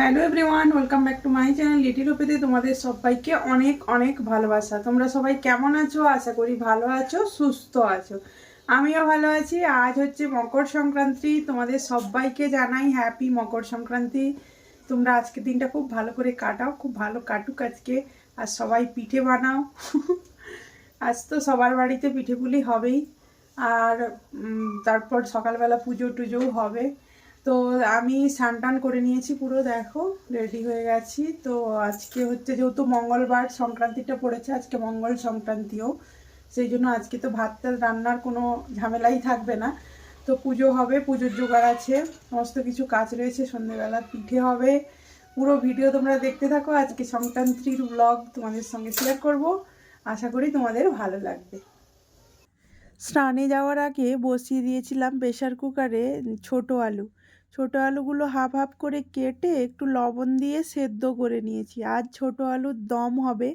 Hello everyone, welcome back to my channel little ওপেতে। তোমাদের সবাইকে অনেক অনেক ভালোবাসা। তোমরা সবাই কেমন আছো? আশা করি ভালো আছো, সুস্থ আছো। আমিও ভালো আছি। আজ হচ্ছে মকর সংক্রান্তি। তোমাদের সবাইকে জানাই হ্যাপি মকর সংক্রান্তি। তোমরা আজকে দিনটা খুব ভালো করে কাটাও, খুব ভালো কাটুক আজকে। আর সবাই পিঠে বানাও। আজ তো সবার বাড়িতে পিঠেপুলি হবেই। আর তারপর সকালবেলা পুজো টুজোও হবে। তো আমি স্নান টান করে নিয়েছি পুরো, দেখো রেডি হয়ে গেছি। তো আজকে হচ্ছে যেহেতু মঙ্গলবার সংক্রান্তিটা পড়েছে, আজকে মঙ্গল সংক্রান্তিও। সেই জন্য আজকে তো ভাত রান্নার কোনো ঝামেলাই থাকবে না। তো পুজো হবে, পুজোর জোগাড় আছে, সমস্ত কিছু কাজ রয়েছে সন্ধ্যেবেলা পিঠে হবে। পুরো ভিডিও তোমরা দেখতে থাকো, আজকে সংক্রান্তির ব্লগ তোমাদের সঙ্গে শেয়ার করব। আশা করি তোমাদের ভালো লাগবে। স্নানে যাওয়ার আগে বসিয়ে দিয়েছিলাম প্রেশার কুকারে ছোট আলু। ছোট আলুগুলো হাফ হাফ করে কেটে একটু লবণ দিয়ে সেদ্ধ করে নিয়েছি। আজ ছোট আলুর দম হবে।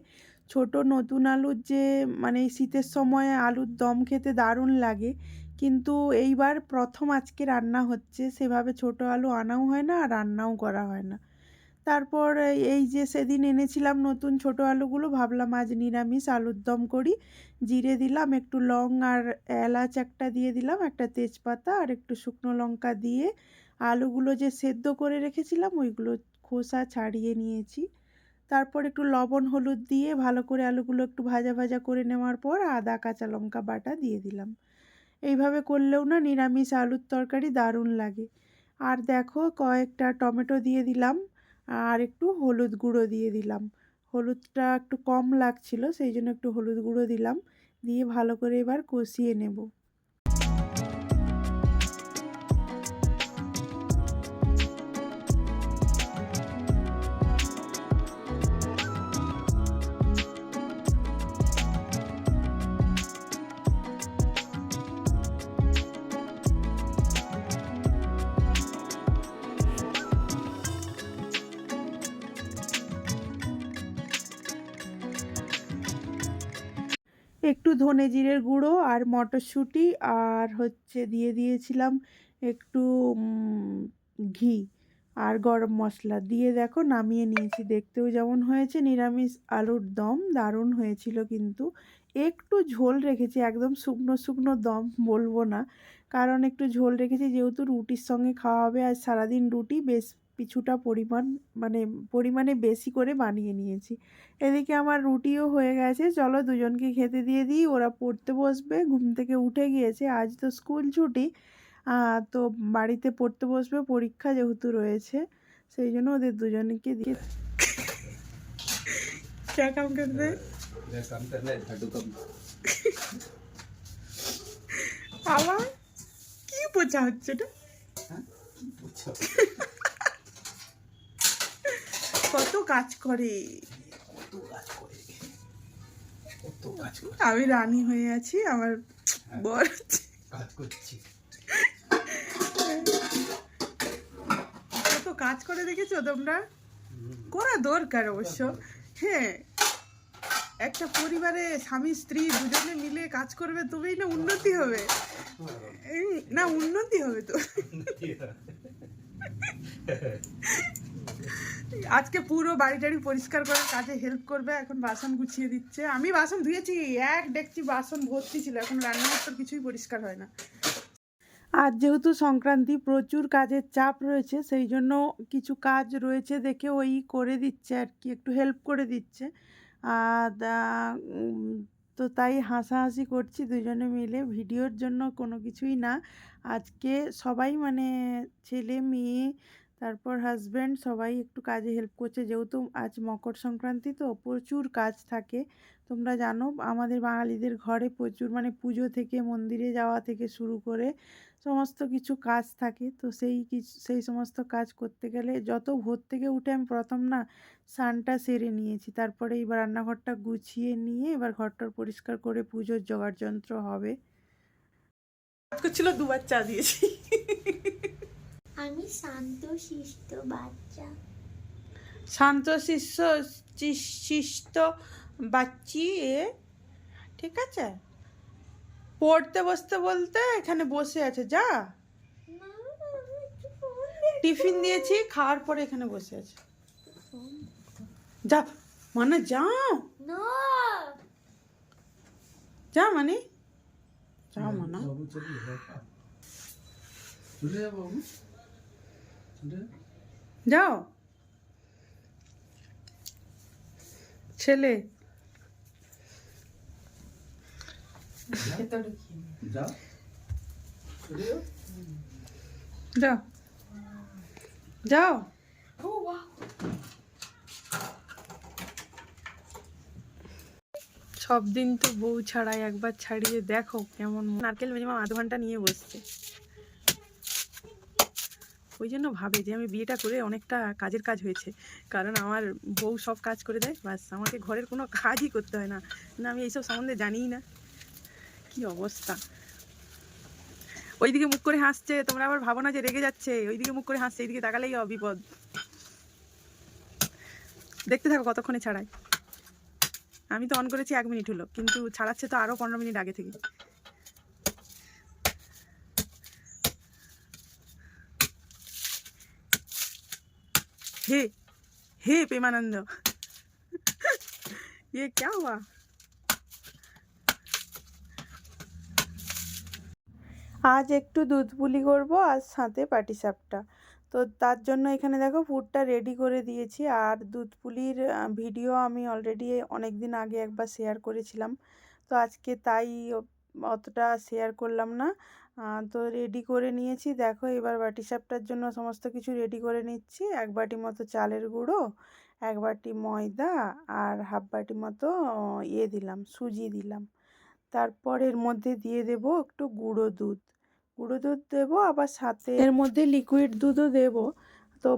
ছোট নতুন আলুর যে মানে শীতের সময় আলুর দম খেতে দারুণ লাগে। কিন্তু এইবার প্রথম আজকে রান্না হচ্ছে, সেভাবে ছোট আলু আনাও হয় না আর রান্নাও করা হয় না। তারপর এই যে সেদিন এনেছিলাম নতুন ছোট আলুগুলো, ভাবলাম আজ নিরামিষ আলুর দম করি। জিরে দিলাম, একটু লং আর এলাচ একটা দিয়ে দিলাম, একটা তেজপাতা আর একটু শুকনো লঙ্কা দিয়ে আলুগুলো যে সেদ্ধ করে রেখেছিলাম, ওইগুলো খোসা ছাড়িয়ে নিয়েছি। তারপর একটু লবণ, হলুদ দিয়ে ভালো করে আলুগুলো একটু ভাজা ভাজা করে নেওয়ার পর আদা, কাঁচা লঙ্কা বাটা দিয়ে দিলাম। এইভাবে করলেও না নিরামিষ আলুর তরকারি দারুণ লাগে। আর দেখো কয়েকটা টমেটো দিয়ে দিলাম, আর একটু হলুদ গুঁড়ো দিয়ে দিলাম। হলুদটা একটু কম লাগছিল, সেই জন্য একটু হলুদ গুঁড়ো দিলাম। দিয়ে ভালো করে এবার কষিয়ে নেব। একটু ধনে জিরের গুঁড়ো আর মটরশুঁটি আর হচ্ছে দিয়ে দিয়েছিলাম একটু ঘি আর গরম মশলা। দিয়ে দেখো নামিয়ে নিয়েছি। দেখতেও যেমন হয়েছে, নিরামিষ আলুর দম দারুণ হয়েছিল কিন্তু। একটু ঝোল রেখেছি, একদম শুকনো শুকনো দম বলব না। কারণ একটু ঝোল রেখেছি, যেহেতু রুটির সঙ্গে খাওয়া হবে আর সারাদিন রুটি, বেশ কিছুটা পরিমাণ মানে পরিমাণে বেশি করে বানিয়ে নিয়েছি এদিকে আমার রুটিও হয়ে গেছে চলো দুজনকে খেতে দিয়ে দিই ওরা পড়তে বসবে ঘুম থেকে উঠে গিয়েছে আজ তো স্কুল ছুটি আহ, তো বাড়িতে পড়তে বসবে পরীক্ষা যেহেতু রয়েছে সেই জন্য ওদের দুজনকে দিয়ে क्या काम करते हैं ये काम करना है झाड़ू कम আবার কি বোঝা হচ্ছে এটা पूछो কত কাজ করে। কত কাজ করে। কত কাজ করে। আমি রানী হয়ে আছি আমার বর হচ্ছে কাজ করছি। কত কাজ করে দেখেছ তোমরা? করা দরকার অবশ্য। হ্যাঁ একটা পরিবারে স্বামী স্ত্রী দুজনে মিলে কাজ করবে তবেই না উন্নতি হবে। এই, না উন্নতি হবে তো। আজকে পুরো বাড়ি টাড়ি পরিষ্কার করার কাজে হেল্প করবে, এখন বাসন গুছিয়ে দিচ্ছে। আমি বাসন ধুয়েছি, এক ডেকচি বাসন ভর্তি ছিল, এখন রান্নাঘর কিছুই পরিষ্কার হয় না। আজ যেহেতু সংক্রান্তি প্রচুর কাজের চাপ রয়েছে, সেই জন্য কিছু কাজ রয়েছে দেখে ওই করে দিচ্ছে আর কি, একটু হেল্প করে দিচ্ছে। আর তো তাই হাসাহাসি করছি দুজনে মিলে, ভিডিওর জন্য কোনো কিছুই না। আজকে সবাই মানে ছেলে, মেয়ে তারপর হাজব্যান্ড সবাই একটু কাজে হেল্প করছে। যেহেতু আজ মকর সংক্রান্তি তো প্রচুর কাজ থাকে। তোমরা জানো, আমাদের বাঙালিদের ঘরে প্রচুর মানে পুজো থেকে, মন্দিরে যাওয়া থেকে শুরু করে সমস্ত কিছু কাজ থাকে। তো সেই কিছু, সেই সমস্ত কাজ করতে গেলে যত ভোর থেকে উঠে আমি প্রথম না স্নানটা সেরে নিয়েছি। তারপরে এবার রান্নাঘরটা গুছিয়ে নিয়ে এবার ঘরটর পরিষ্কার করে পুজোর জোগাড় যন্ত্র হবে। করছিল দুবার চা দিয়েছি। আমি শান্ত শিষ্ট বাচ্চা। শান্ত শিষ্য শিষ্ট বাচ্চি এ ঠিক আছে? পড়তে বসতে বলতে এখানে বসে আছে যা। টিফিন দিয়েছি খাওয়ার পরে এখানে বসে আছে। যা মানে যা। যা মানে? যাও মানা। যাও। ছেলে। যা যাও। যাও। সব দিন তো বউ ছাড়াই একবার ছাড়িয়ে দেখো কেমন। নারকেল মিনিমাম আধ ঘণ্টা নিয়ে বসছে। ওই জন্য ভাবে যে আমি বিয়েটা করে অনেকটা কাজের কাজ হয়েছে। কারণ আমার বউ সব কাজ করে দেয়, বাস আমাকে ঘরের কোনো কাজই করতে হয় না। না, আমি এইসব সম্বন্ধে জানিই না। কি অবস্থা? ওইদিকে মুখ করে হাসছে, তোমরা আবার ভাবো না যে রেগে যাচ্ছে। ওইদিকে মুখ করে হাসছে, এইদিকে তাকালেই বিপদ দেখতে থাকো কতক্ষণে ছাড়াই আমি তো অন করেছি এক মিনিট হলো, কিন্তু ছাড়াচ্ছে তো আরও পনেরো মিনিট আগে থেকে। हे हे प्रेमानंद ये क्या हुआ আজ একটু দুধ পুলি করব আর সাথে পাটিসাপটা তো তার জন্য এখানে দেখো ফুডটা রেডি করে দিয়েছি আর দুধ পুলির আহ, ভিডিও আমি অলরেডি অনেক দিন আগে একবার শেয়ার করেছিলাম তো আজকে তাই ও- অতটা শেয়ার করলাম না আহ, তো রেডি করে নিয়েছি। দেখো এবার বাটিসাপটার জন্য সমস্ত কিছু রেডি করে নিচ্ছি। এক বাটি মতো চালের গুঁড়ো, এক বাটি ময়দা আর হাফ বাটি মতো ইয়ে দিলাম, সুজি দিলাম। তারপর এর মধ্যে দিয়ে দেবো একটু গুঁড়ো দুধ। গুঁড়ো দুধ দেবো, আবার সাথে এর মধ্যে লিকুইড দুধও দেবো। তো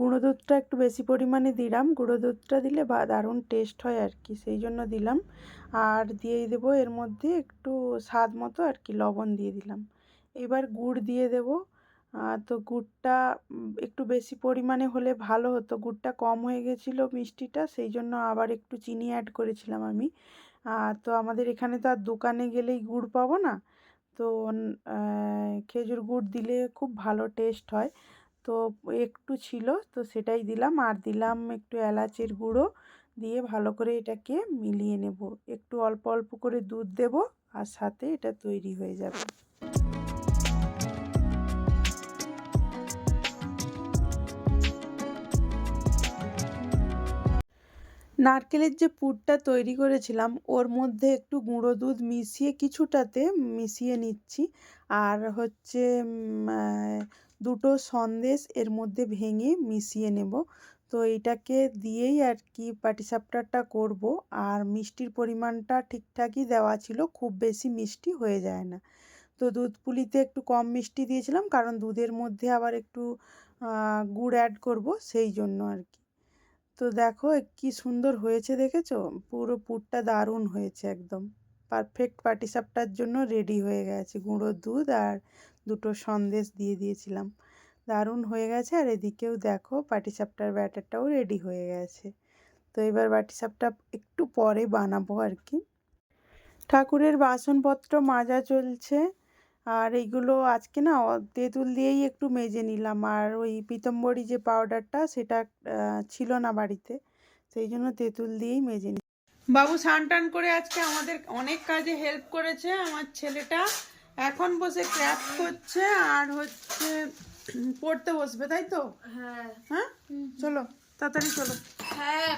গুঁড়ো দুধটা একটু বেশি পরিমাণে দিলাম। গুঁড়ো দুধটা দিলে বা, দারুণ টেস্ট হয় আর কি, সেই জন্য দিলাম। আর দিয়ে দেবো এর মধ্যে একটু স্বাদ মতো আর কি, লবণ দিয়ে দিলাম। এবার গুড় দিয়ে দেবো। তো গুড়টা একটু বেশি পরিমাণে হলে ভালো হতো। গুড়টা কম হয়ে গেছিল মিষ্টিটা, সেই জন্য আবার একটু চিনি অ্যাড করেছিলাম আমি। তো আমাদের এখানে তো আর দোকানে গেলেই গুড় পাবো না। তো খেজুর গুড় দিলে খুব ভালো টেস্ট হয়। তো একটু ছিল, তো সেটাই দিলাম। আর দিলাম একটু এলাচের গুঁড়ো দিয়ে ভালো করে এটাকে মিলিয়ে নেব। একটু অল্প অল্প করে দুধ দেব, আর সাথে এটা তৈরি হয়ে যাবে। নারকেলের যে পুরটা তৈরি করেছিলাম, ওর মধ্যে একটু গুঁড়ো দুধ মিশিয়ে কিছুটাতে মিশিয়ে নিচ্ছি। আর হচ্ছে দুটো সন্দেশ এর মধ্যে ভেঙে মিশিয়ে নেব। তো এইটাকে দিয়েই আর কি পাটিসাপটাটা করব। আর মিষ্টির পরিমাণটা ঠিকঠাকই দেওয়া ছিল, খুব বেশি মিষ্টি হয়ে যায় না। তো দুধ পুলিতে একটু কম মিষ্টি দিয়েছিলাম, কারণ দুধের মধ্যে আবার একটু গুড় অ্যাড করব, সেই জন্য আর কি। তো দেখো কি সুন্দর হয়েছে দেখেছ? পুরো পুরটা দারুণ হয়েছে একদম। পারফেক্ট পাটিসাপটার জন্য রেডি হয়ে গেছে। গুঁড়ো দুধ আর দুটো সন্দেশ দিয়ে দিয়েছিলাম। দারুণ হয়ে গেছে। আর এদিকেও দেখো পাটিসাপটার ব্যাটারটাও রেডি হয়ে গেছে। তো এবার পাটিসাপটা একটু পরে বানাবো আর কি। ঠাকুরের বাসনপত্র মাজা চলছে। আর এইগুলো আজকে না তেঁতুল দিয়েই একটু মেজে নিলাম। আর ওই পিতম্বরী যে পাউডারটা সেটা ছিল না বাড়িতে সেই জন্য তেঁতুল দিয়েই মেজে নি। বাবু স্নান টান করে আজকে আমাদের অনেক কাজে হেল্প করেছে আমার ছেলেটা। এখন বসে ক্র্যাপ করছে আর হচ্ছে পড়তে বসবে তাই তো? হ্যাঁ। হ্যাঁ? চলো তাড়াতাড়ি চলো। হ্যাঁ।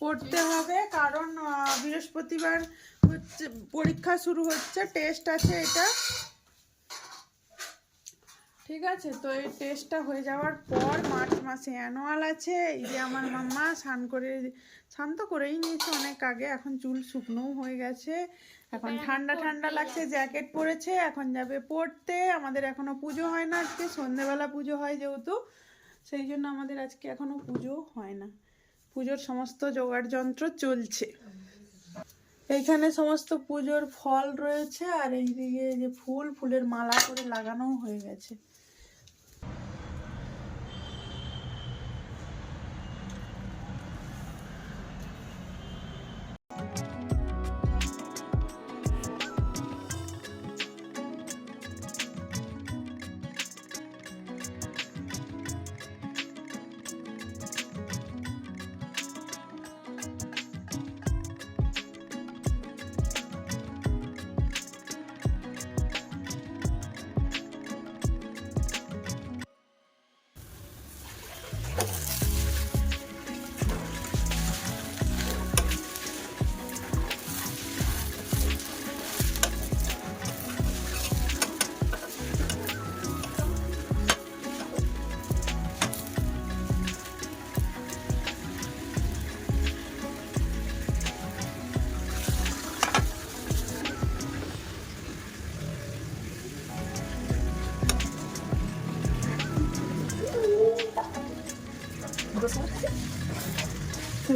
পড়তে হবে কারণ বৃহস্পতিবার হচ্ছে পরীক্ষা শুরু হচ্ছে টেস্ট আছে এটা। ঠিক আছে তো এই টেস্টটা হয়ে যাওয়ার পর মার্চ মাসে অ্যানুয়াল আছে। এই যে আমার মাম্মা স্নান করে স্নান তো করেই নিয়েছে অনেক আগে এখন চুল শুকনোও হয়ে গেছে। এখন ঠান্ডা ঠান্ডা লাগছে জ্যাকেট পরেছে এখন যাবে পড়তে। আমাদের এখনও পুজো হয় না আজকে সন্ধেবেলা পুজো হয় যেহেতু। সেই জন্য আমাদের আজকে এখনও পুজো হয় না। পুজোর সমস্ত জোগাড় যন্ত্র চলছে। এইখানে সমস্ত পুজোর ফল রয়েছে আর এইদিকে যে ফুল ফুলের মালা করে লাগানোও হয়ে গেছে।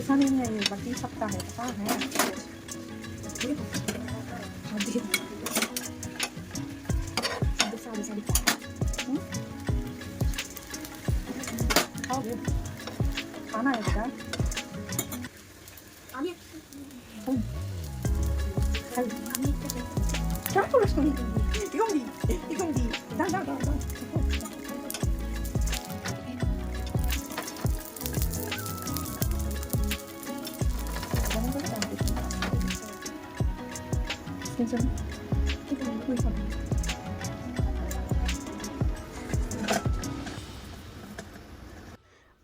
산행여행 마킹 샀다해서 네. 어디? 어디 사리 사리 응? 어디? 안아 여기다 아니 응 아니 아니 깜짝 놀랐어 이건 니 이건 니 나나나나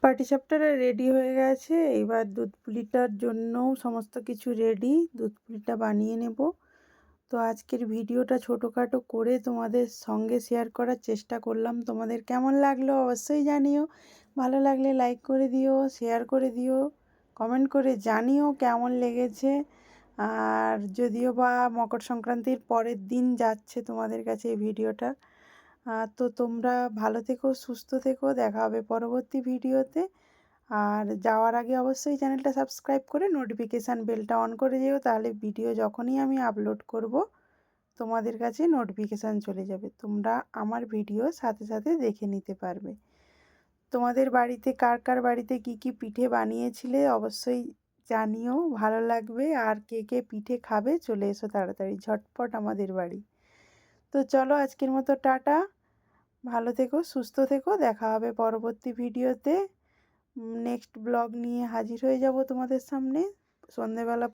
পার্টি চ্যাপ্টারে রেডি হয়ে গেছে। এবার দুধ পুলিটার জন্যও সমস্ত কিছু রেডি। দুধ পুলিটা বানিয়ে নেব। তো আজকের ভিডিওটা ছোটোখাটো করে তোমাদের সঙ্গে শেয়ার করার চেষ্টা করলাম। তোমাদের কেমন লাগল অবশ্যই জানিও। ভালো লাগলে লাইক করে দিও, শেয়ার করে দিও, কমেন্ট করে জানিও কেমন লেগেছে। আর যদিও বা মকর সংক্রান্তির পরের দিন যাচ্ছে তোমাদের কাছে এই ভিডিওটা তো তোমরা ভালো থেকো, সুস্থ থেকো, দেখা হবে পরবর্তী ভিডিওতে। আর যাওয়ার আগে অবশ্যই চ্যানেলটা সাবস্ক্রাইব করে নোটিফিকেশান বেলটা অন করে যেও, তাহলে ভিডিও যখনই আমি আপলোড করব, তোমাদের কাছে নোটিফিকেশান চলে যাবে। তোমরা আমার ভিডিও সাথে সাথে দেখে নিতে পারবে। তোমাদের বাড়িতে কার কার বাড়িতে কি কি পিঠে বানিয়েছিলে, অবশ্যই জানিও ভালো লাগবে আর কে কে পিঠে খাবে চলে এসো তাড়াতাড়ি, ঝটপট আমাদের বাড়ি। তো চলো আজকের মতো টাটা, ভালো থেকো, সুস্থ থেকো, দেখা হবে পরবর্তী ভিডিওতে। নেক্সট ব্লগ নিয়ে হাজির হয়ে যাব তোমাদের সামনে। সন্ধেবেলা